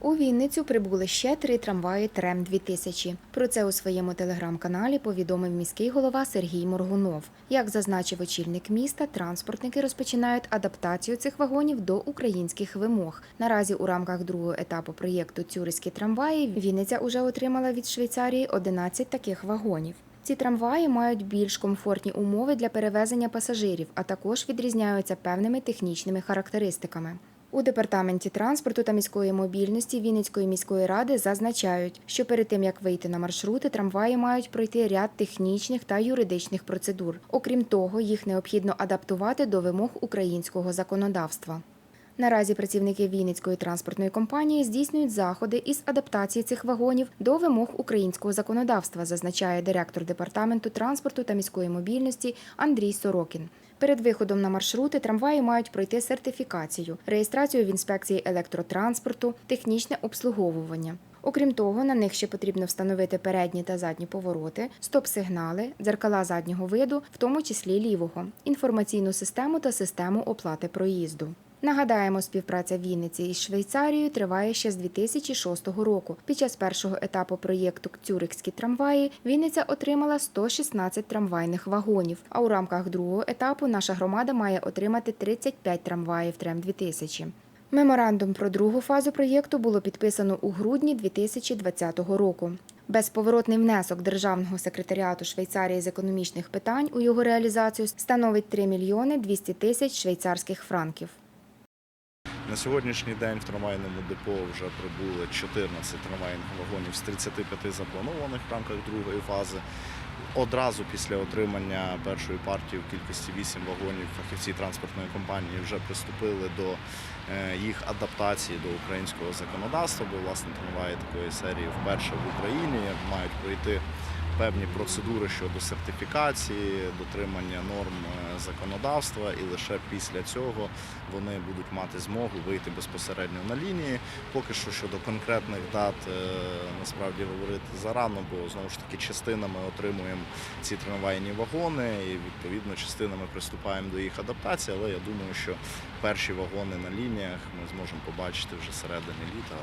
У Вінницю прибули ще три трамваї Трем 2000 Про це у своєму телеграм-каналі повідомив міський голова Сергій Моргунов. Як зазначив очільник міста, транспортники розпочинають адаптацію цих вагонів до українських вимог. Наразі у рамках другого етапу проєкту Цюрихські трамваї Вінниця уже отримала від Швейцарії 11 таких вагонів. Ці трамваї мають більш комфортні умови для перевезення пасажирів, а також відрізняються певними технічними характеристиками. У департаменті транспорту та міської мобільності Вінницької міської ради зазначають, що перед тим як вийти на маршрути, трамваї мають пройти ряд технічних та юридичних процедур. Окрім того, їх необхідно адаптувати до вимог українського законодавства. Наразі працівники Вінницької транспортної компанії здійснюють заходи із адаптації цих вагонів до вимог українського законодавства, зазначає директор департаменту транспорту та міської мобільності Андрій Сорокін. Перед виходом на маршрути трамваї мають пройти сертифікацію, реєстрацію в інспекції електротранспорту, технічне обслуговування. Окрім того, на них ще потрібно встановити передні та задні повороти, стоп-сигнали, дзеркала заднього виду, в тому числі лівого, інформаційну систему та систему оплати проїзду. Нагадаємо, співпраця Вінниці із Швейцарією триває ще з 2006 року. Під час першого етапу проєкту Цюрихські трамваї Вінниця отримала 116 трамвайних вагонів. А у рамках другого етапу наша громада має отримати 35 трамваїв Трем 2000 Меморандум про другу фазу проєкту було підписано у грудні 2020 року. Безповоротний внесок Державного секретаріату Швейцарії з економічних питань у його реалізацію становить 3 мільйони 200 тисяч швейцарських франків. На сьогоднішній день в трамвайному депо вже прибули 14 трамвайних вагонів з 35 запланованих в рамках другої фази. Одразу після отримання першої партії в кількості 8 вагонів фахівці транспортної компанії вже приступили до е, їх адаптації до українського законодавства, бо власне трамваї такої серії вперше в Україні мають пройти певні процедури щодо сертифікації, дотримання норм е, законодавства, і лише після цього вони будуть мати змогу вийти безпосередньо на лінії. Поки що щодо конкретних дат е, насправді говорити зарано, бо знову ж таки частинами отримуємо ці трамвайні вагони, і відповідно частинами приступаємо до їх адаптації. Але я думаю, що перші вагони на лініях ми зможемо побачити вже середини літа,